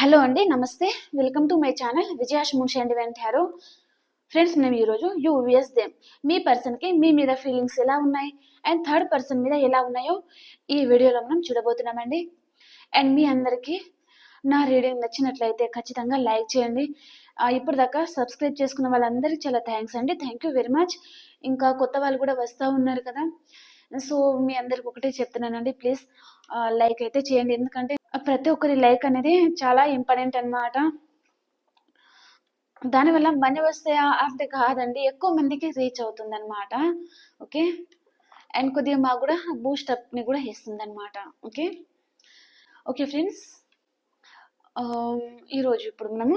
Hello అండి నమస్తే. Welcome to my channel విజయాష్ మున్షి అండి వెంటారు. ఫ్రెండ్స్ మేము ఈరోజు యూవిఎస్ దేమ్ మీ పర్సన్కి మీ మీద ఫీలింగ్స్ ఎలా ఉన్నాయి? అండ్ థర్డ్ పర్సన్ మీద ఎలా ఉన్నాయో ఈ వీడియోలో మనం చూడబోతున్నామండి. అండ్ మీ అందరికీ నా రీడింగ్ నచ్చినట్లయితే ఖచ్చితంగా లైక్ చేయండి. ఇప్పుడు ఇప్పటిదాకా సబ్స్క్రైబ్ చేసుకున్న వాళ్ళందరికీ చాలా థ్యాంక్స్ అండి. థ్యాంక్ యూ వెరీ మచ్ ఇంకా కొత్త వాళ్ళు కూడా వస్తూ ఉన్నారు కదా. సో మీ అందరికి ఒకటే చెప్తున్నానండి ప్లీజ్ లైక్ అయితే చేయండి. ఎందుకంటే ప్రతి ఒక్కరి లైక్ అనేది చాలా ఇంపార్టెంట్ అన్నమాట. దానివల్ల మనీ వస్తే అంటే కాదండి ఎక్కువ మందికి రీచ్ అవుతుంది అనమాట ఓకే? అండ్ కొద్దిగా మాకు కూడా బూస్ట్ అప్ని కూడా ఇస్తుంది అనమాట ఓకే? ఓకే ఫ్రెండ్స్ ఈరోజు ఇప్పుడు మనము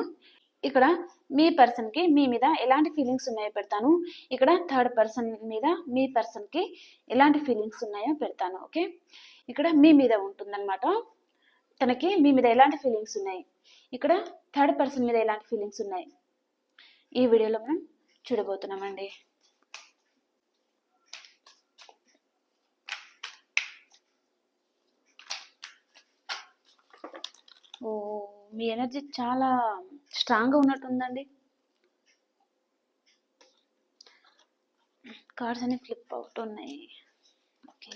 ఇక్కడ మీ పర్సన్కి మీ మీద ఎలాంటి ఫీలింగ్స్ ఉన్నాయో పెడతాను. ఇక్కడ థర్డ్ పర్సన్ మీద మీ పర్సన్కి ఎలాంటి ఫీలింగ్స్ ఉన్నాయో పెడతాను ఓకే ఇక్కడ మీ మీద ఉంటుందన్నమాట. తనకి మీ మీద ఎలాంటి ఫీలింగ్స్ ఉన్నాయి? ఇక్కడ థర్డ్ పర్సన్ మీద ఎలాంటి ఫీలింగ్స్ ఉన్నాయి? ఈ వీడియోలో మనం చూడబోతున్నామండి. ఓ మీ ఎనర్జీ చాలా స్ట్రాంగ్గా ఉన్నట్టుందండి. కార్డ్స్ అన్ని ఫ్లిప్ అవుట్ ఉన్నాయి ఓకే.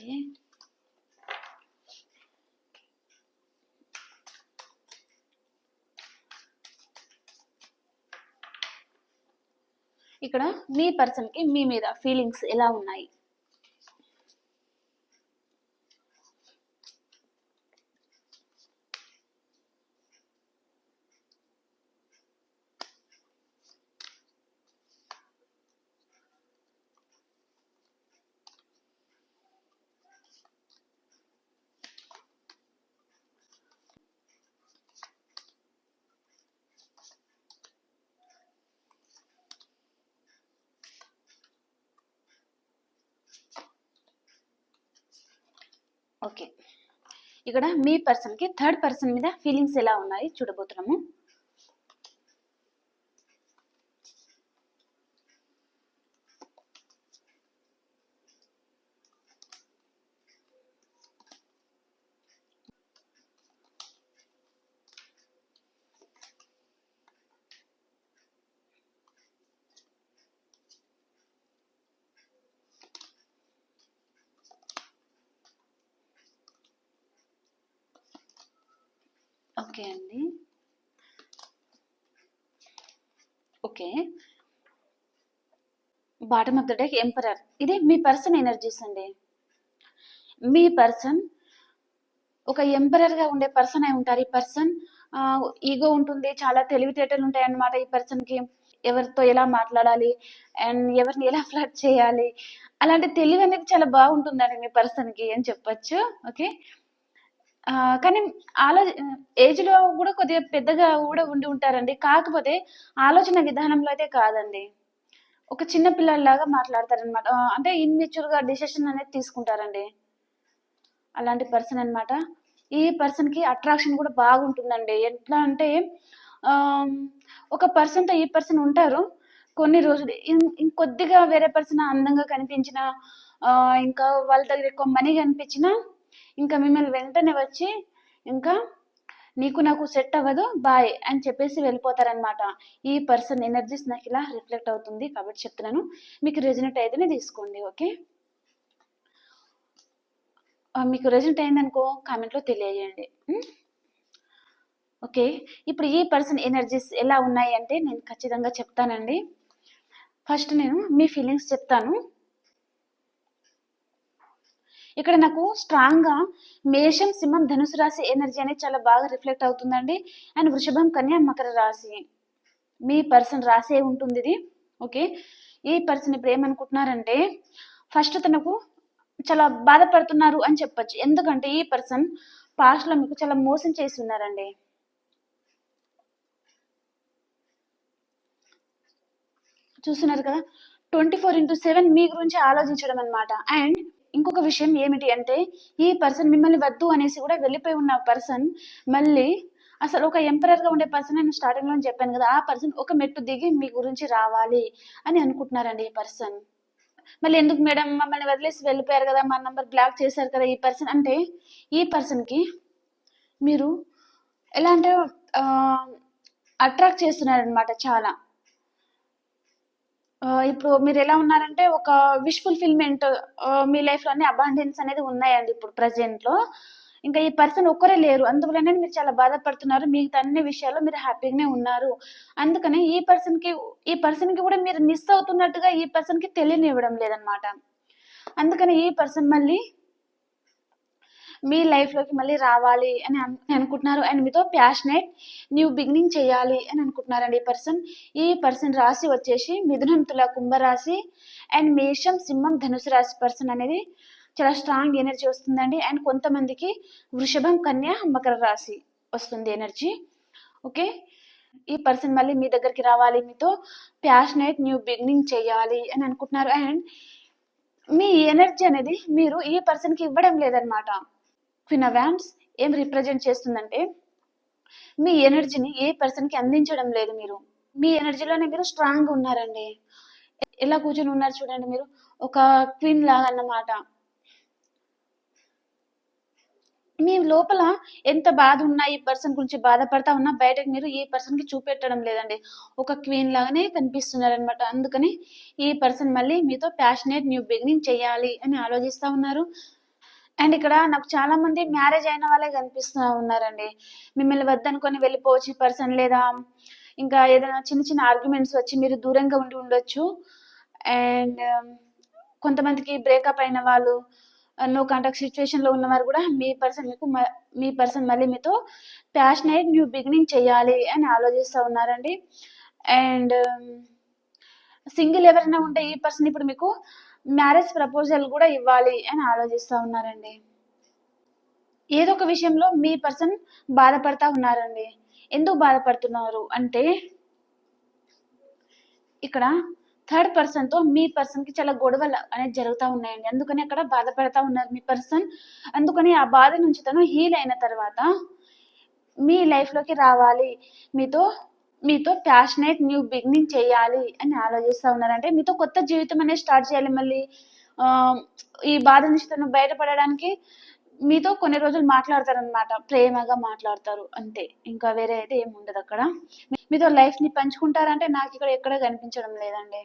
ఇక్కడ మీ పర్సన్కి మీ మీద ఫీలింగ్స్ ఎలా ఉన్నాయి? ఓకే. ఇక్కడ మీ పర్సన్కి థర్డ్ పర్సన్ మీద ఫీలింగ్స్ ఎలా ఉన్నాయి చూడబోతున్నాము ఓకే అండి okay bottom of the deck emperor ఇది మీ పర్సన్ ఎనర్జీస్ అండి. మీ పర్సన్ ఒక ఎంపరర్గా ఉండే పర్సన్ అయి ఉంటారు. ఈ పర్సన్ ఈగో ఉంటుంది చాలా తెలివితేటలు ఉంటాయి అన్నమాట. ఈ పర్సన్కి ఎవరితో ఎలా మాట్లాడాలి అండ్ ఎవరిని ఎలా ఫ్లడ్ చేయాలి. అలాంటి తెలివి అనేది చాలా బాగుంటుందండి మీ పర్సన్కి అని చెప్పచ్చు. ఓకే కానీ ఆలో ఏజ్లో కూడా కొద్దిగా పెద్దగా కూడా ఉండి ఉంటారండి. కాకపోతే ఆలోచన విధానంలో అయితే కాదండి. ఒక చిన్న పిల్లల్లాగా మాట్లాడతారనమాట అంటే ఇన్మెచ్యూర్గా డిసిషన్ అనేది తీసుకుంటారండి. అలాంటి పర్సన్ అనమాట ఈ పర్సన్కి అట్రాక్షన్ కూడా బాగుంటుందండి. ఎట్లా అంటే ఒక పర్సన్తో ఈ పర్సన్ ఉంటారు. కొన్ని రోజులు ఇం- ఇంకొద్దిగా వేరే పర్సన్ అందంగా కనిపించిన ఇంకా వాళ్ళ దగ్గర ఎక్కువ మనీ కనిపించినా ఇంకా మిమ్మల్ని వెంటనే వచ్చి ఇంకా నీకు నాకు సెట్ అవ్వదు బాయ్ అని చెప్పేసి వెళ్ళిపోతారనమాట ఈ పర్సన్ ఎనర్జీస్ నాకు ఇలా రిఫ్లెక్ట్ అవుతుంది కాబట్టి చెప్తున్నాను. మీకు రెజినెట్ అయితేనే తీసుకోండి ఓకే? మీకు రెజినెట్ అయిందనుకో కామెంట్లో తెలియజేయండి. ఓకే? ఇప్పుడు ఈ పర్సన్ ఎనర్జీస్ ఎలా ఉన్నాయి అంటే నేను ఖచ్చితంగా చెప్తానండి. ఫస్ట్ నేను మీ ఫీలింగ్స్ చెప్తాను. ఇక్కడ నాకు స్ట్రాంగ్గా మేషం సింహం ధనుసు రాశి ఎనర్జీ అనేది చాలా బాగా రిఫ్లెక్ట్ అవుతుందండి. అండ్ వృషభం కన్యా మకర రాశి. మీ పర్సన్ రాసే ఉంటుంది ఇది. ఓకే ఈ పర్సన్ ఇప్పుడు ఏమనుకుంటున్నారంటే ఫస్ట్ తనకు చాలా బాధపడుతున్నారు అని చెప్పొచ్చు. ఎందుకంటే ఈ పర్సన్ పాస్ట్లో మీకు చాలా మోసం చేసి ఉన్నారండి. చూస్తున్నారు కదా? ట్వంటీ ఫోర్ ఇంటూ సెవెన్ మీ గురించి ఆలోచించడం అనమాట అండ్ ఇంకొక విషయం ఏమిటి అంటే ఈ పర్సన్ మిమ్మల్ని వద్దు అనేసి కూడా వెళ్ళిపోయి ఉన్న పర్సన్ మళ్ళీ అసలు ఒక ఎంపరర్గా ఉండే పర్సన్ నేను స్టార్టింగ్లో చెప్పాను కదా ఆ పర్సన్ ఒక మెట్టు దిగి మీ గురించి రావాలి అని అనుకుంటున్నారండి ఈ పర్సన్ మళ్ళీ ఎందుకు మేడం మమ్మల్ని వదిలేసి వెళ్ళిపోయారు కదా మా నంబర్ బ్లాక్ చేశారు కదా ఈ పర్సన్ అంటే ఈ పర్సన్కి మీరు ఎలా అంటే అట్రాక్ట్ చేస్తున్నారనమాట చాలా. ఇప్పుడు మీరు ఎలా ఉన్నారంటే ఒక విష్ ఫుల్ఫిల్మెంట్ మీ లైఫ్లో అన్ని అబాండెన్స్ అనేది ఉన్నాయండి ఇప్పుడు ప్రజెంట్లో. ఇంకా ఈ పర్సన్ ఒక్కరే లేరు. అందువల్లనే మీరు చాలా బాధపడుతున్నారు. మిగతా అన్ని విషయాల్లో మీరు హ్యాపీగానే ఉన్నారు. అందుకని ఈ పర్సన్కి ఈ పర్సన్కి కూడా మీరు మిస్ అవుతున్నట్టుగా ఈ పర్సన్కి తెలియనివ్వడం లేదనమాట అందుకని ఈ పర్సన్ మళ్ళీ మీ లైఫ్లోకి మళ్ళీ రావాలి అని అనుకుంటున్నారు. అండ్ మీతో ప్యాషనేట్ న్యూ బిగినింగ్ చేయాలి అని అనుకుంటున్నారండి ఈ పర్సన్ ఈ పర్సన్ రాశి వచ్చేసి మిథునం తుల కుంభరాశి అండ్ మేషం సింహం ధనుసు రాశి పర్సన్ అనేది చాలా స్ట్రాంగ్ ఎనర్జీ వస్తుందండి. అండ్ కొంతమందికి వృషభం కన్యా మకర రాశి వస్తుంది ఎనర్జీ ఓకే ఈ పర్సన్ మళ్ళీ మీ దగ్గరికి రావాలి మీతో ప్యాషనేట్ న్యూ బిగినింగ్ చేయాలి అని అనుకుంటున్నారు. అండ్ మీ ఎనర్జీ అనేది మీరు ఈ పర్సన్కి ఇవ్వడం లేదనమాట క్విన్ వ్యాన్స్ ఏం రిప్రజెంట్ చేస్తుందంటే మీ ఎనర్జీని ఏ పర్సన్కి అందించడం లేదు మీరు. మీ ఎనర్జీలోనే మీరు స్ట్రాంగ్ ఉన్నారండి. ఎలా కూర్చొని ఉన్నారు చూడండి మీరు. ఒక క్వీన్ లాగా అన్నమాట మీ లోపల ఎంత బాధ ఉన్నా ఈ పర్సన్ గురించి బాధపడతా ఉన్నా బయటకు మీరు ఈ పర్సన్కి చూపెట్టడం లేదండి. ఒక క్వీన్ లాగానే కనిపిస్తున్నారు అనమాట అందుకని ఈ పర్సన్ మళ్ళీ మీతో ప్యాషనేట్ న్యూ బిగినింగ్ చేయాలి అని ఆలోచిస్తా ఉన్నారు. అండ్ ఇక్కడ నాకు చాలా మంది మ్యారేజ్ అయిన వాళ్ళే కనిపిస్తూ ఉన్నారండి. మిమ్మల్ని వద్దనుకొని వెళ్ళిపోవచ్చు పర్సన్ లేదా ఇంకా ఏదైనా చిన్న చిన్న ఆర్గ్యుమెంట్స్ వచ్చి మీరు దూరంగా ఉండి ఉండొచ్చు. అండ్ um, కొంతమందికి బ్రేకప్ అయిన వాళ్ళు నో కాంటాక్ట్ సిచ్యువేషన్లో ఉన్నవారు కూడా మీ పర్సన్ మీకు మ- మీ పర్సన్ మళ్ళీ మీతో ప్యాషనేట్ న్యూ బిగినింగ్ చేయాలి అని ఆలోచిస్తూ ఉన్నారండి. అండ్ um, సింగిల్ ఎవరైనా ఉంటే ఈ పర్సన్ ఇప్పుడు మీకు మ్యారేజ్ ప్రపోజల్ కూడా ఇవ్వాలి అని ఆలోచిస్తూ ఉన్నారండి. ఏదో ఒక విషయంలో మీ పర్సన్ బాధపడతా ఉన్నారండి. ఎందుకు బాధపడుతున్నారు అంటే ఇక్కడ థర్డ్ పర్సన్తో మీ పర్సన్కి చాలా గొడవలు అనేది జరుగుతూ ఉన్నాయండి. అందుకని అక్కడ బాధపడతా ఉన్నారు మీ పర్సన్. అందుకని ఆ బాధ నుంచి తను హీల్ అయిన తర్వాత మీ లైఫ్లోకి రావాలి. మీతో మీతో ప్యాషనేట్ న్యూ బిగినింగ్ చేయాలి అని ఆలోచిస్తూ ఉన్నారంటే మీతో కొత్త జీవితం అనేది స్టార్ట్ చేయాలి మళ్ళీ. ఈ బాధ నుంచి తను బయటపడడానికి మీతో కొన్ని రోజులు మాట్లాడతారనమాట ప్రేమగా మాట్లాడతారు అంతే. ఇంకా వేరే అయితే ఏమి ఉండదు అక్కడ. మీతో లైఫ్ని పంచుకుంటారంటే నాకు ఇక్కడ ఎక్కడ కనిపించడం లేదండి.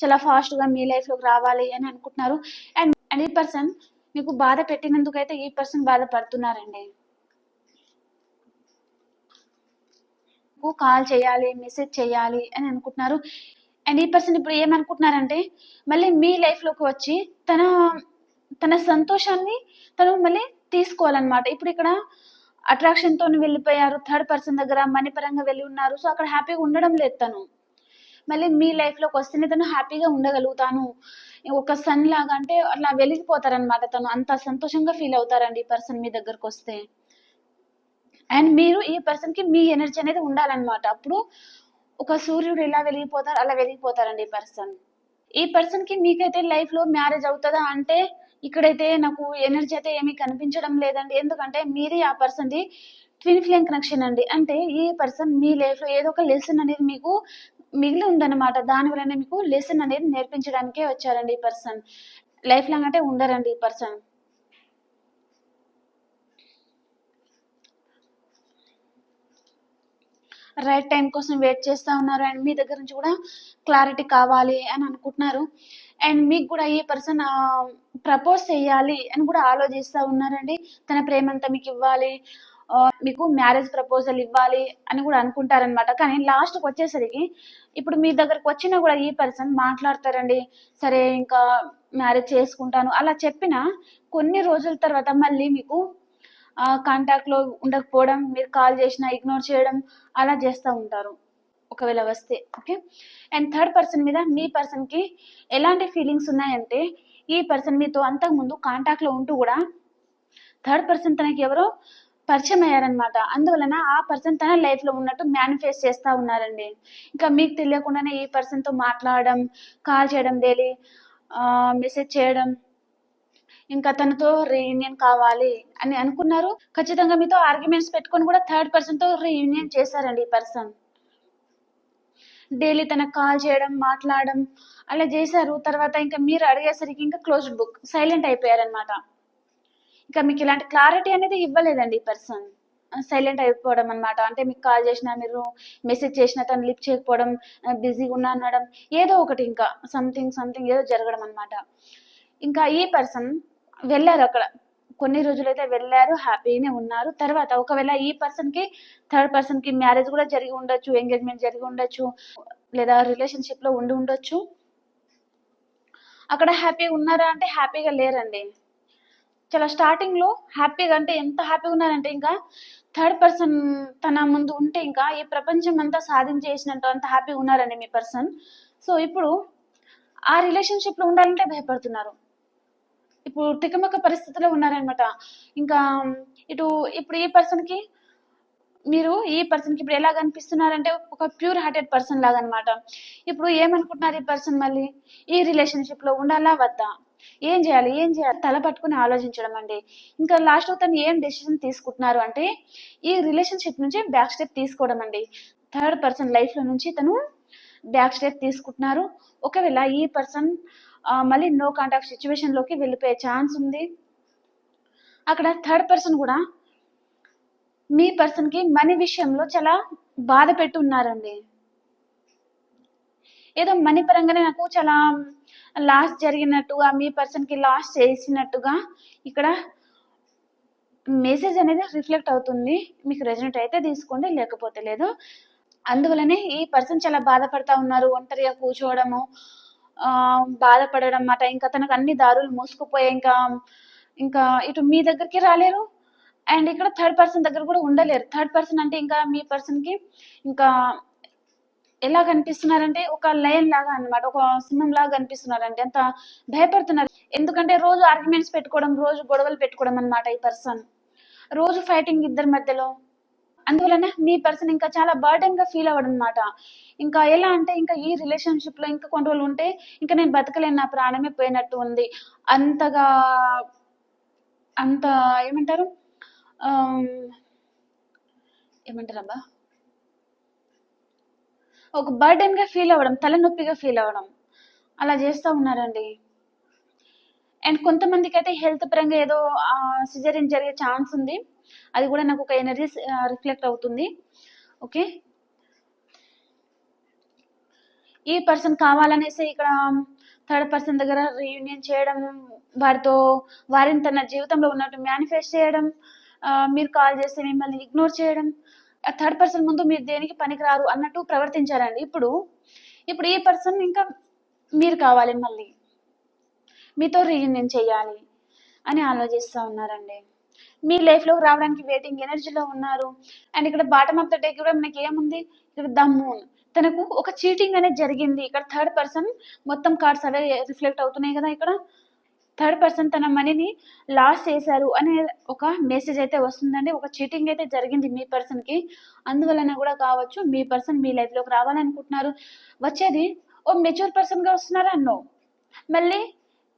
చాలా ఫాస్ట్గా మీ లైఫ్లోకి రావాలి అని అనుకుంటున్నారు. అండ్ అండ్ ఈ పర్సన్ మీకు బాధ పెట్టినందుకు అయితే ఈ పర్సన్ బాధపడుతున్నారండి. కు కాల్ చేయాలి? మెసేజ్ చేయాలి? అని అనుకుంటున్నారు. అండ్ ఈ పర్సన్ ఇప్పుడు ఏమనుకుంటున్నారంటే మళ్ళీ మీ లైఫ్లోకి వచ్చి తన తన సంతోషాన్ని తను మళ్ళీ తీసుకోవాలన్నమాట. ఇప్పుడు ఇక్కడ అట్రాక్షన్ వెళ్ళిపోయారు థర్డ్ పర్సన్ దగ్గర మనీ పరంగా వెళ్ళి ఉన్నారు. సో అక్కడ హ్యాపీగా ఉండడం లేదు తను. మళ్ళీ మీ లైఫ్లోకి వస్తేనే తను హ్యాపీగా ఉండగలుగుతాను. ఒక సన్ లాగా అంటే అలా వెలిగిపోతారనమాట తను. అంత సంతోషంగా ఫీల్ అవుతారండి ఈ పర్సన్ మీ దగ్గరకు వస్తే. అండ్ మీరు ఈ పర్సన్కి మీ ఎనర్జీ అనేది ఉండాలన్నమాట. అప్పుడు ఒక సూర్యుడు ఇలా వెలిగిపోతారు అలా వెలిగిపోతారండి ఈ పర్సన్ ఈ పర్సన్కి మీకైతే లైఫ్లో మ్యారేజ్ అవుతుందా అంటే ఇక్కడైతే నాకు ఎనర్జీ అయితే ఏమీ కనిపించడం లేదండి. ఎందుకంటే మీది ఆ person the twin flame connection అండి. అంటే ఈ పర్సన్ మీ లైఫ్లో ఏదో ఒక లెసన్ అనేది మీకు మిగిలి ఉందన్నమాట. దాని వలన మీకు లెసన్ అనేది నేర్పించడానికే వచ్చారండి ఈ పర్సన్ లైఫ్ లాంగ్ అంటే ఉండరండి ఈ పర్సన్ రైట్ టైం కోసం వెయిట్ చేస్తూ ఉన్నారు అండ్ మీ దగ్గర నుంచి కూడా క్లారిటీ కావాలి అని అనుకుంటున్నారు. అండ్ మీకు కూడా ఈ పర్సన్ ప్రపోజ్ చేయాలి అని కూడా ఆలోచిస్తూ ఉన్నారండి. తన ప్రేమంతా మీకు ఇవ్వాలి. మీకు మ్యారేజ్ ప్రపోజల్ ఇవ్వాలి అని కూడా అనుకుంటారనమాట కానీ లాస్ట్కి వచ్చేసరికి ఇప్పుడు మీ దగ్గరకు వచ్చినా కూడా ఈ పర్సన్ మాట్లాడతారండి. సరే ఇంకా మ్యారేజ్ చేసుకుంటాను. అలా చెప్పిన కొన్ని రోజుల తర్వాత మళ్ళీ మీకు కాంటాక్ట్లో ఉండకపోవడం మీరు కాల్ చేసినా ఇగ్నోర్ చేయడం అలా చేస్తూ ఉంటారు. ఒకవేళ వస్తే ఓకే అండ్ థర్డ్ పర్సన్ మీద మీ పర్సన్కి ఎలాంటి ఫీలింగ్స్ ఉన్నాయంటే ఈ పర్సన్ మీతో అంతకుముందు కాంటాక్ట్లో ఉంటూ కూడా థర్డ్ పర్సన్ తనకి ఎవరో పరిచయం అయ్యారనమాట అందువలన ఆ పర్సన్ తన లైఫ్లో ఉన్నట్టు మేనిఫెస్ట్ చేస్తూ ఉన్నారండి. ఇంకా మీకు తెలియకుండానే ఈ పర్సన్తో మాట్లాడడం కాల్ చేయడం డైలీ మెసేజ్ చేయడం ఇంకా తనతో రీయూనియన్ కావాలి అని అనుకున్నారు. ఖచ్చితంగా మీతో ఆర్గ్యుమెంట్స్ పెట్టుకొని కూడా థర్డ్ పర్సన్తో రీయూనియన్ చేశారండి ఈ పర్సన్ డైలీ తనకు కాల్ చేయడం మాట్లాడడం అలా చేశారు. తర్వాత ఇంకా మీరు అడిగేసరికి ఇంకా క్లోజ్డ్ బుక్ సైలెంట్ అయిపోయారనమాట ఇంకా మీకు ఇలాంటి క్లారిటీ అనేది ఇవ్వలేదండి ఈ పర్సన్ సైలెంట్ అయిపోవడం అనమాట అంటే మీకు కాల్ చేసినా మీరు మెసేజ్ చేసినా తను లిఫ్ట్ చేయకపోవడం బిజీగా ఉన్నా అనడం ఏదో ఒకటి ఇంకా సంథింగ్ సంథింగ్ ఏదో జరగడం అనమాట ఇంకా ఈ పర్సన్ వెళ్ళారు అక్కడ. కొన్ని రోజులైతే వెళ్ళారు హ్యాపీనే ఉన్నారు. తర్వాత ఒకవేళ ఈ పర్సన్కి థర్డ్ పర్సన్కి మ్యారేజ్ కూడా జరిగి ఉండొచ్చు ఎంగేజ్మెంట్ జరిగి ఉండొచ్చు లేదా రిలేషన్షిప్లో ఉండి ఉండొచ్చు. అక్కడ హ్యాపీగా ఉన్నారా అంటే హ్యాపీగా లేరండి. చాలా స్టార్టింగ్లో హ్యాపీగా అంటే ఎంత హ్యాపీగా ఉన్నారంటే ఇంకా థర్డ్ పర్సన్ తన ముందు ఉంటే ఇంకా ఈ ప్రపంచం అంతా సాధించేసినట్టు అంత హ్యాపీగా ఉన్నారండి మీ పర్సన్ సో ఇప్పుడు ఆ రిలేషన్షిప్లో ఉండాలంటే భయపడుతున్నారు. ఇప్పుడు తికమక పరిస్థితిలో ఉన్నారనమాట ఇంకా ఇటు ఇప్పుడు ఈ పర్సన్కి మీరు ఈ పర్సన్కి ఇప్పుడు ఎలా కనిపిస్తున్నారంటే ఒక ప్యూర్ హార్టెడ్ పర్సన్ లాగా అనమాట ఇప్పుడు ఏమనుకుంటున్నారు ఈ పర్సన్ మళ్ళీ? ఈ రిలేషన్షిప్లో ఉండాలా వద్దా? ఏం చేయాలి ఏం చేయాలి? తల పట్టుకుని ఆలోచించడం అండి. ఇంకా లాస్ట్ తను ఏం డెసిషన్ తీసుకుంటున్నారు అంటే ఈ రిలేషన్షిప్ నుంచి బ్యాక్ స్టెప్ తీసుకోవడం అండి. థర్డ్ పర్సన్ లైఫ్లో నుంచి తను బ్యాక్ స్టెప్ తీసుకుంటున్నారు. ఒకవేళ ఈ పర్సన్ మళ్ళీ నో కాంటాక్ట్ సిచ్యువేషన్లోకి వెళ్ళిపోయే ఛాన్స్ ఉంది. అక్కడ థర్డ్ పర్సన్ కూడా మీ పర్సన్కి మనీ విషయంలో చాలా బాధ పెట్టి ఉన్నారండి. ఏదో మనీ పరంగానే నాకు చాలా లాస్ జరిగినట్టుగా మీ పర్సన్కి లాస్ చేసినట్టుగా ఇక్కడ మెసేజ్ అనేది రిఫ్లెక్ట్ అవుతుంది. మీకు రెజనెట్ అయితే తీసుకోండి లేకపోతే లేదు. అందువలనే ఈ పర్సన్ చాలా బాధపడతా ఉన్నారు. ఒంటరిగా కూర్చోవడము బాధపడడం అన్నమాట ఇంకా తనకు అన్ని దారులు మూసుకుపోయాయి. ఇంకా ఇంకా ఇటు మీ దగ్గరికి రాలేరు. అండ్ ఇక్కడ థర్డ్ పర్సన్ దగ్గర కూడా ఉండలేరు. థర్డ్ పర్సన్ అంటే ఇంకా మీ పర్సన్కి ఇంకా ఎలా కనిపిస్తున్నారంటే ఒక లైన్ లాగా అన్నమాట. ఒక సింహం లాగా కనిపిస్తున్నారంటే అంత భయపడుతున్నారు. ఎందుకంటే రోజు ఆర్గ్యుమెంట్స్ పెట్టుకోవడం రోజు గొడవలు పెట్టుకోవడం అన్నమాట ఈ పర్సన్. రోజు ఫైటింగ్ ఇద్దరి మధ్యలో. అందువలన మీ పర్సన్ ఇంకా చాలా బర్డెన్గా ఫీల్ అవ్వడం అనమాట ఇంకా ఎలా అంటే ఇంకా ఈ రిలేషన్షిప్లో ఇంకా కొన్ని రోజులు ఉంటే ఇంకా నేను బతకలేను నా ప్రాణమే పోయినట్టు ఉంది. అంతగా అంత ఏమంటారు? ఏమంటారబ్బా? ఒక బర్డెన్గా ఫీల్ అవ్వడం తలనొప్పిగా ఫీల్ అవ్వడం. అలా చేస్తూ ఉన్నారండి. అండ్ కొంతమందికి అయితే హెల్త్ పరంగా ఏదో సిజరిన్ జరిగే ఛాన్స్ ఉంది. అది కూడా నాకు ఒక ఎనర్జీ రిఫ్లెక్ట్ అవుతుంది. ఓకే? ఈ పర్సన్ కావాలనేసి ఇక్కడ థర్డ్ పర్సన్ దగ్గర రీయూనియన్ చేయడం వారితో వారిని తన జీవితంలో ఉన్నట్టు మేనిఫెస్ట్ చేయడం మీరు కాల్ చేస్తే మిమ్మల్ని ఇగ్నోర్ చేయడం థర్డ్ పర్సన్ ముందు మీరు దేనికి పనికిరారు అన్నట్టు ప్రవర్తించారండి. ఇప్పుడు ఇప్పుడు ఈ పర్సన్ ఇంకా మీరు కావాలి మళ్ళీ మీతో రీయూనియన్ చేయాలి అని ఆలోచిస్తూ ఉన్నారండి. మీ లైఫ్ రావడానికి వెయిటింగ్ ఎనర్జీలో ఉన్నారు. అండ్ ఇక్కడ బాటమ్ ఆఫ్ ద డే కూడా మనకి ఏముంది? ఇక్కడ ద మూన్ తనకు ఒక చీటింగ్ అనేది జరిగింది. ఇక్కడ థర్డ్ పర్సన్ మొత్తం కార్డ్స్ అవే రిఫ్లెక్ట్ అవుతున్నాయి కదా ఇక్కడ. థర్డ్ పర్సన్ తన మనీని లాస్ చేశారు అనే ఒక మెసేజ్ అయితే వస్తుందండి. ఒక చీటింగ్ అయితే జరిగింది మీ పర్సన్కి అందువలన కూడా కావచ్చు మీ పర్సన్ మీ లైఫ్లోకి రావాలనుకుంటున్నారు. వచ్చేది ఓ మెచ్యూర్ పర్సన్గా వస్తున్నారా? నో మళ్ళీ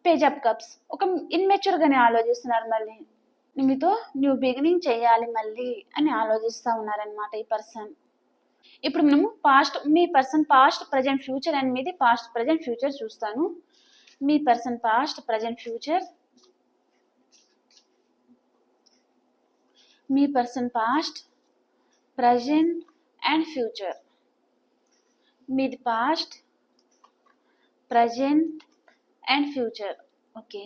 పేజ్ అప్ కప్స్ ఒక ఇన్మెచ్యూర్గానే ఆలోచిస్తున్నారు మళ్ళీ. మీతో న్యూ బిగినింగ్ చేయాలి మళ్ళీ అని ఆలోచిస్తూ ఉన్నారనమాట ఈ పర్సన్. ఇప్పుడు మనము past me person past present future and మీది పాస్ట్ ప్రజెంట్ ఫ్యూచర్ చూస్తాను. మీ person past present future. Me person past present and future. మీది past present and future. Okay.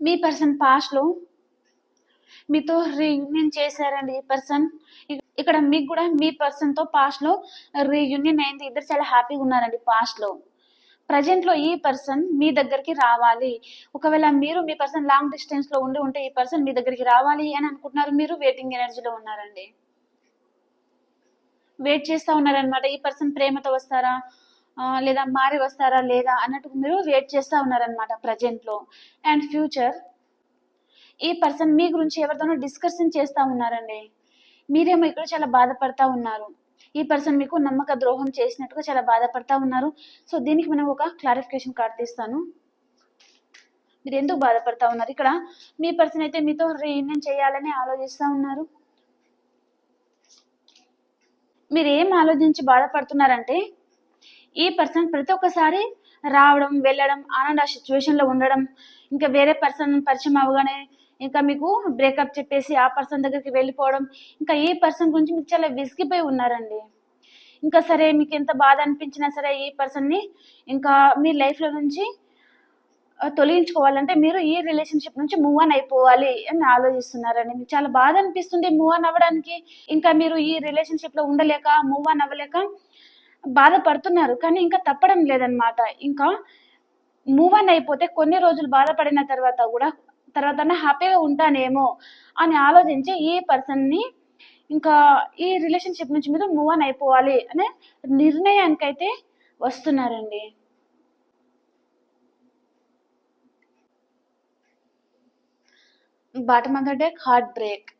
Me person పాస్ట్లో మీతో రీయూనియన్ చేశారండి ఈ పర్సన్ ఇక్కడ మీకు కూడా మీ పర్సన్తో లో రీయూనియన్ అయింది. ఇద్దరు చాలా హ్యాపీగా ఉన్నారండి పాస్ట్లో లో. ఈ పర్సన్ మీ దగ్గరికి రావాలి. ఒకవేళ మీరు మీ పర్సన్ లాంగ్ డిస్టెన్స్లో ఉండి ఉంటే ఈ పర్సన్ మీ దగ్గరికి రావాలి అని అనుకుంటున్నారు. మీరు వెయిటింగ్ ఎనర్జీలో ఉన్నారండి. వెయిట్ చేస్తా ఉన్నారనమాట ఈ పర్సన్ ప్రేమతో వస్తారా? లేదా మారి వస్తారా లేదా అన్నట్టు మీరు వెయిట్ చేస్తూ ఉన్నారనమాట ప్రజెంట్లో అండ్ ఫ్యూచర్ ఈ పర్సన్ మీ గురించి ఎవరితోనో డిస్కషన్ చేస్తూ ఉన్నారండి. మీరేమో ఇక్కడ చాలా బాధపడతా ఉన్నారు. ఈ పర్సన్ మీకు నమ్మక ద్రోహం చేసినట్టుగా చాలా బాధపడతా ఉన్నారు. సో దీనికి మనం ఒక క్లారిఫికేషన్ కార్డ్ తీస్తాను. మీరు ఎందుకు బాధపడతా ఉన్నారు? ఇక్కడ మీ పర్సన్ అయితే మీతో రీయూనియన్ చేయాలని ఆలోచిస్తూ ఉన్నారు. మీరు ఏం ఆలోచించి బాధపడుతున్నారంటే ఈ పర్సన్ ప్రతి ఒక్కసారి రావడం వెళ్ళడం ఆనంద ఆ సిచ్యువేషన్లో ఉండడం ఇంకా వేరే పర్సన్ పరిచయం అవగానే ఇంకా మీకు బ్రేకప్ చెప్పేసి ఆ పర్సన్ దగ్గరికి వెళ్ళిపోవడం ఇంకా ఈ పర్సన్ గురించి మీకు చాలా విసిగిపోయి ఉన్నారండి. ఇంకా సరే మీకు ఎంత బాధ అనిపించినా సరే ఈ పర్సన్ని ఇంకా మీ లైఫ్లో నుంచి తొలగించుకోవాలంటే మీరు ఈ రిలేషన్షిప్ నుంచి మూవ్ ఆన్ అయిపోవాలి అని ఆలోచిస్తున్నారండి. మీకు చాలా బాధ అనిపిస్తుంది మూవ్ ఆన్ అవ్వడానికి ఇంకా మీరు ఈ రిలేషన్షిప్లో ఉండలేక మూవ్ ఆన్ అవ్వలేక బాధపడుతున్నారు. కానీ ఇంకా తప్పడం లేదనమాట ఇంకా మూవ్ ఆన్ అయిపోతే కొన్ని రోజులు బాధపడిన తర్వాత కూడా తర్వాత హ్యాపీగా ఉంటానేమో అని ఆలోచించి ఈ పర్సన్ని ఇంకా ఈ రిలేషన్షిప్ నుంచి మీరు మూవ్ ఆన్ అయిపోవాలి అనే నిర్ణయానికైతే వస్తున్నారండి. Bottom of the deck heartbreak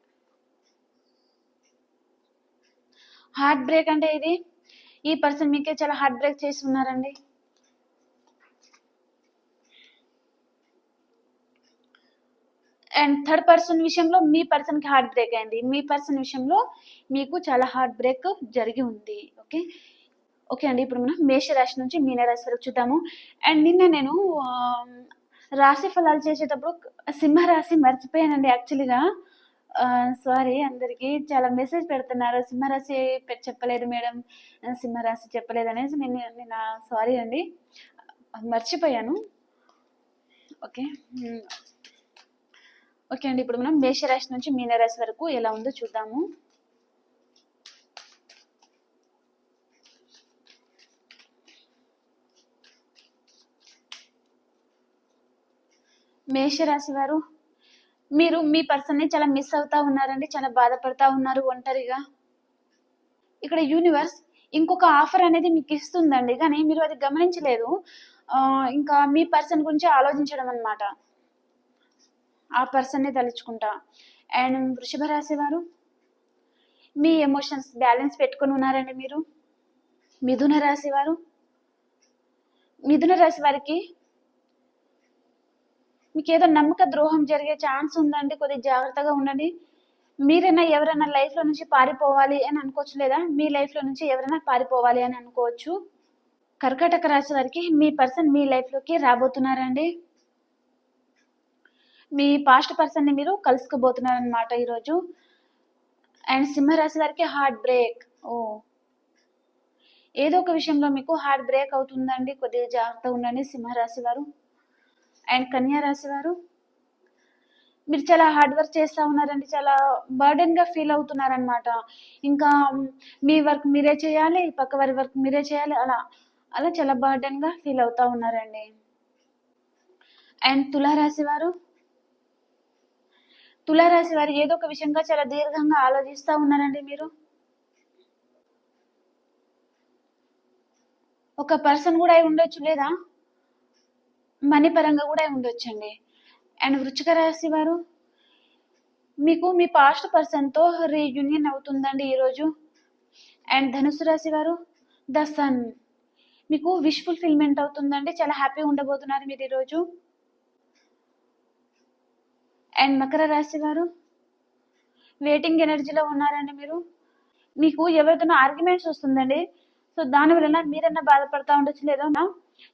heartbreak అంటే ఇది ఈ పర్సన్ మీకే చాలా హార్ట్ బ్రేక్ చేసి ఉన్నారండి. అండ్ థర్డ్ పర్సన్ విషయంలో మీ పర్సన్కి హార్ట్ బ్రేక్ అయింది. మీ పర్సన్ విషయంలో మీకు చాలా హార్ట్ బ్రేక్ జరిగి ఉంది. ఓకే ఓకే అండి. ఇప్పుడు మనం మేషరాశి నుంచి మీనరాశి వరకు చూద్దాము. అండ్ నిన్న నేను రాశి ఫలాలు చేసేటప్పుడు సింహరాశి మర్చిపోయానండి యాక్చువల్గా సారీ అందరికి చాలా మెసేజ్ పెడుతున్నారు. సింహరాశి పె- చెప్పలేదు మేడం. సింహరాశి చెప్పలేదు అనేసి నేను నేను సారీ అండి. మర్చిపోయాను. ఓకే. ఓకే అండి. ఇప్పుడు మనం మేషరాశి నుంచి మీనరాశి వరకు ఎలా ఉందో చూద్దాము. మేషరాశి వారు మీరు మీ పర్సన్ని చాలా మిస్ అవుతా ఉన్నారండి చాలా బాధపడతా ఉన్నారు ఒంటరిగా. ఇక్కడ యూనివర్స్ ఇంకొక ఆఫర్ అనేది మీకు ఇస్తుందండి కానీ మీరు అది గమనించలేదు. ఇంకా మీ పర్సన్ గురించి ఆలోచించడం అనమాట ఆ పర్సన్ని తలుచుకుంటా. అండ్ వృషభ రాశి వారు మీ ఎమోషన్స్ బ్యాలెన్స్ పెట్టుకొని ఉన్నారండి మీరు. మిథున రాశి వారు మిథున రాశి వారికి మీకు ఏదో నమ్మక ద్రోహం జరిగే ఛాన్స్ ఉందండి కొద్దిగా జాగ్రత్తగా ఉండండి. మీరైనా ఎవరైనా లైఫ్లో నుంచి పారిపోవాలి అని అనుకోవచ్చు లేదా మీ లైఫ్లో నుంచి ఎవరైనా పారిపోవాలి అని అనుకోవచ్చు. కర్కాటక రాశి వారికి మీ పర్సన్ మీ లైఫ్లోకి రాబోతున్నారండి. మీ పాస్ట్ పర్సన్ని మీరు కలుసుకోబోతున్నారు అనమాట ఈరోజు. అండ్ సింహరాశి వారికి హార్ట్ బ్రేక్. ఓ. ఏదో ఒక విషయంలో మీకు హార్ట్ బ్రేక్ అవుతుందండి కొద్దిగా జాగ్రత్తగా ఉండండి సింహరాశి వారు. అండ్ కన్యా రాశి వారు మీరు చాలా హార్డ్ వర్క్ చేస్తూ ఉన్నారండి చాలా బర్డెన్గా ఫీల్ అవుతున్నారనమాట ఇంకా మీ వర్క్ మీరే చేయాలి పక్క వారి వర్క్ మీరే చేయాలి అలా అలా చాలా బర్డెన్గా ఫీల్ అవుతా ఉన్నారండి. అండ్ తులారాశి వారు తులారాశి వారు ఏదో ఒక విషయంగా చాలా దీర్ఘంగా ఆలోచిస్తూ ఉన్నారండి మీరు. ఒక పర్సన్ కూడా అయి ఉండొచ్చు లేదా? మనీ పరంగా కూడా ఉండొచ్చండి. అండ్ వృచ్చిక రాశి వారు మీకు మీ పాస్ట్ పర్సన్తో రీయూనియన్ అవుతుందండి ఈరోజు. అండ్ ధనుసు రాశి వారు ద సన్ మీకు విష్ ఫుల్ఫిల్మెంట్ అవుతుందండి. చాలా హ్యాపీగా ఉండబోతున్నారు మీరు ఈరోజు. అండ్ మకర రాశి వారు వెయిటింగ్ ఎనర్జీలో ఉన్నారండి మీరు. మీకు ఎవరితోనో ఆర్గ్యుమెంట్స్ వస్తుందండి. సో దాని వలన మీరన్నా బాధపడతా ఉండొచ్చు లేదా?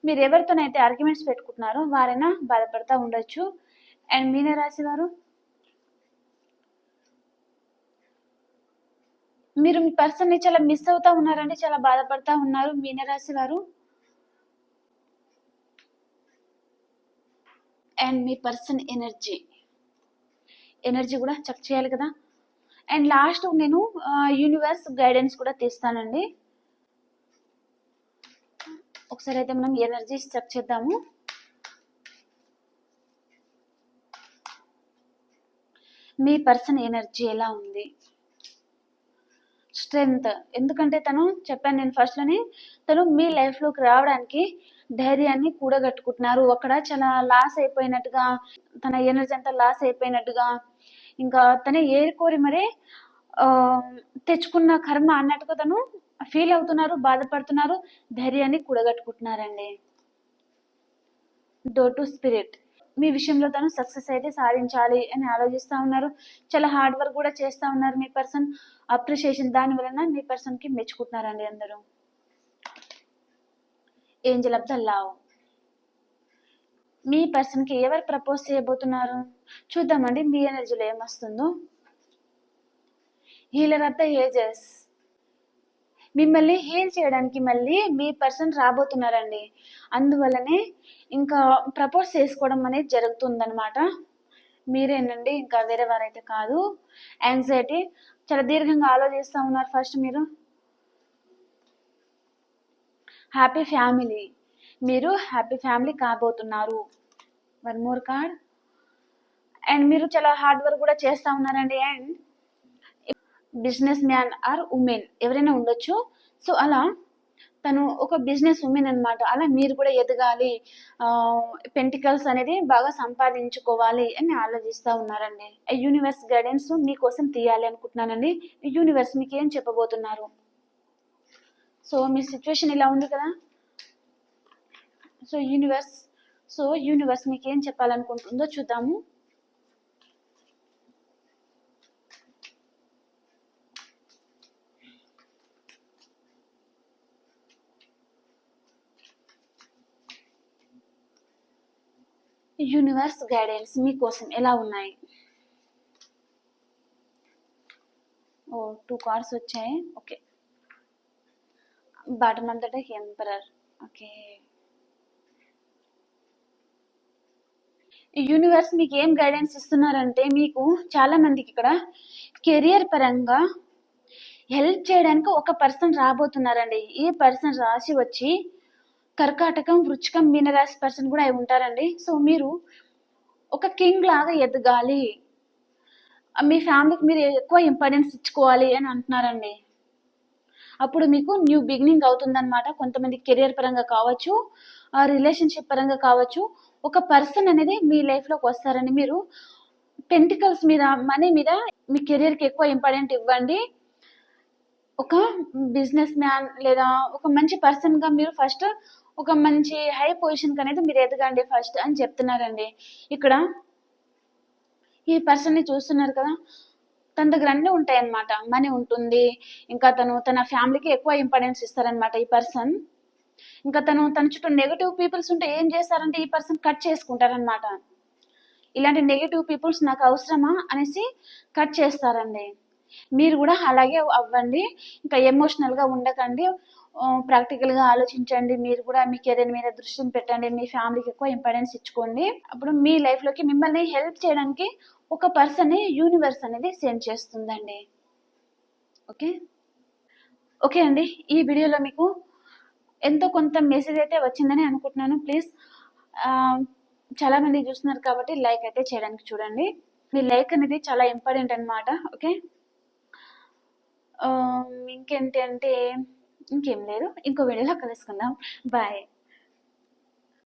మీరు ఎవరితోనైతే ఆర్గ్యుమెంట్స్ పెట్టుకుంటున్నారో వారైనా బాధపడతా ఉండొచ్చు. అండ్ మీన రాశి వారు మీరు మీ పర్సన్ని చాలా మిస్ అవుతా ఉన్నారండి చాలా బాధపడతా ఉన్నారు. మీనే రాశి వారు అండ్ మీ పర్సన్ ఎనర్జీ ఎనర్జీ కూడా చెక్ చేయాలి కదా. అండ్ లాస్ట్ నేను యూనివర్స్ గైడెన్స్ కూడా తీస్తానండి. ఒకసారి అయితే మనం ఎనర్జీ చెక్ చేద్దాము. మీ పర్సన్ ఎనర్జీ ఎలా ఉంది? స్ట్రెంగ్త్ ఎందుకంటే తను చెప్పాను నేను ఫస్ట్లోనే తను మీ లైఫ్లోకి రావడానికి ధైర్యాన్ని కూడగట్టుకుంటున్నారు. అక్కడ చాలా లాస్ అయిపోయినట్టుగా తన ఎనర్జీ అంతా లాస్ అయిపోయినట్టుగా ఇంకా తను ఏరుకోరి మరే తెచ్చుకున్న కర్మ అన్నట్టుగా తను ఫీల్ అవుతున్నారు బాధపడుతున్నారు ధైర్యాన్ని కూడగట్టుకుంటున్నారండి. డో టు స్పిరిట్ మీ విషయంలో తను సక్సెస్ అయితే సాధించాలి అని ఆలోచిస్తూ ఉన్నారు. చాలా హార్డ్ వర్క్ కూడా చేస్తూ ఉన్నారు మీ పర్సన్ అప్రిషియేషన్ దాని వలన మీ పర్సన్కి మెచ్చుకుంటున్నారండి అందరూ. ఏంజల్ ఆఫ్ ద లవ్ మీ పర్సన్కి ఎవరు ప్రపోజ్ చేయబోతున్నారు? చూద్దామండి మీ ఎనర్జీలో ఏమొస్తుందో. హీలర్ ఆఫ్ ద ఏజెస్ మిమ్మల్ని హీల్ చేయడానికి మళ్ళీ మీ పర్సన్ రాబోతున్నారండి. అందువల్లనే ఇంకా ప్రపోజ్ చేసుకోవడం అనేది జరుగుతుందనమాట మీరేనండి ఇంకా వేరే వారైతే కాదు. యాంగ్జైటీ చాలా దీర్ఘంగా ఆలోచిస్తూ ఉన్నారు ఫస్ట్ మీరు. హ్యాపీ ఫ్యామిలీ మీరు హ్యాపీ ఫ్యామిలీ కాబోతున్నారు. వన్ మోర్ కార్డ్ అండ్ మీరు చాలా హార్డ్ వర్క్ కూడా చేస్తూ ఉన్నారండి. And business man or women ఎవరైనా ఉండొచ్చు. సో అలా తను ఒక బిజినెస్ ఉమెన్ అన్నమాట. అలా మీరు కూడా ఎదగాలి. పెంటికల్స్ అనేది బాగా సంపాదించుకోవాలి అని ఆలోచిస్తూ ఉన్నారండి. యూనివర్స్ గైడెన్స్ మీకోసం తీయాలి అనుకుంటున్నానండి. యూనివర్స్ మీకు ఏం చెప్పబోతున్నారు? సో మీ సిచ్యువేషన్ ఇలా ఉంది కదా. సో యూనివర్స్ సో యూనివర్స్ మీకు ఏం చెప్పాలనుకుంటుందో చూద్దాము. యూనివర్స్ గైడెన్స్ మీకోసం ఎలా ఉన్నాయి? ఓ టూ కార్డ్స్ వచ్చాయి. Okay. Bottom of the deck emperor. Okay. Universe మీకు ఏం గైడెన్స్ ఇస్తున్నారంటే మీకు చాలా మందికి ఇక్కడ కెరియర్ పరంగా హెల్ప్ చేయడానికి ఒక పర్సన్ రాబోతున్నారండి. ఈ పర్సన్ రాసి వచ్చి కర్కాటకం వృచ్చికం మీనరాశి పర్సన్ కూడా అయి ఉంటారండి. సో మీరు ఒక కింగ్ లాగా ఎదగాలి. మీ ఫ్యామిలీకి మీరు ఎక్కువ ఇంపార్టెన్స్ ఇచ్చుకోవాలి అని అంటున్నారండి. అప్పుడు మీకు న్యూ బిగినింగ్ అవుతుందన్నమాట. కొంతమంది కెరియర్ పరంగా కావచ్చు రిలేషన్షిప్ పరంగా కావచ్చు ఒక పర్సన్ అనేది మీ లైఫ్లోకి వస్తారని మీరు పెంటికల్స్ మీద మనీ మీద మీ కెరియర్కి ఎక్కువ ఇంపార్టెంట్ ఇవ్వండి. ఒక బిజినెస్ మ్యాన్ లేదా ఒక మంచి పర్సన్గా మీరు ఫస్ట్ ఒక మంచి హై పొజిషన్కి అనేది మీరు ఎదగండి ఫస్ట్ అని చెప్తున్నారండి. ఇక్కడ ఈ పర్సన్ని చూస్తున్నారు కదా తన దగ్గర అన్నీ ఉంటాయి అన్నమాట మనీ ఉంటుంది ఇంకా తను తన ఫ్యామిలీకి ఎక్కువ ఇంపార్టెన్స్ ఇస్తారనమాట ఈ పర్సన్. ఇంకా తను తన చుట్టూ నెగిటివ్ పీపుల్స్ ఉంటే ఏం చేస్తారంటే ఈ పర్సన్ కట్ చేసుకుంటారనమాట ఇలాంటి నెగిటివ్ పీపుల్స్ నాకు అవసరమా అనేసి కట్ చేస్తారండి. మీరు కూడా అలాగే అవ్వండి ఇంకా ఎమోషనల్గా ఉండకండి. ప్రాక్టికల్గా ఆలోచించండి. మీరు కూడా మీ కెరీర్ మీద దృష్టిని పెట్టండి. మీ ఫ్యామిలీకి ఎక్కువ ఇంపార్టెన్స్ ఇచ్చుకోండి. అప్పుడు మీ లైఫ్లోకి మిమ్మల్ని హెల్ప్ చేయడానికి ఒక పర్సన్ యూనివర్స్ అనేది సెండ్ చేస్తుందండి. ఓకే ఓకే అండి. ఈ వీడియోలో మీకు ఎంతో కొంత మెసేజ్ అయితే వచ్చిందని అనుకుంటున్నాను. ప్లీజ్ చాలా మంది చూస్తున్నారు కాబట్టి లైక్ అయితే చేయడానికి చూడండి. మీ లైక్ అనేది చాలా ఇంపార్టెంట్ అనమాట ఓకే ఇంకేంటి అంటే ఇంకేం లేదు. ఇంకో వీడియోలో కలుసుకుందాం. బాయ్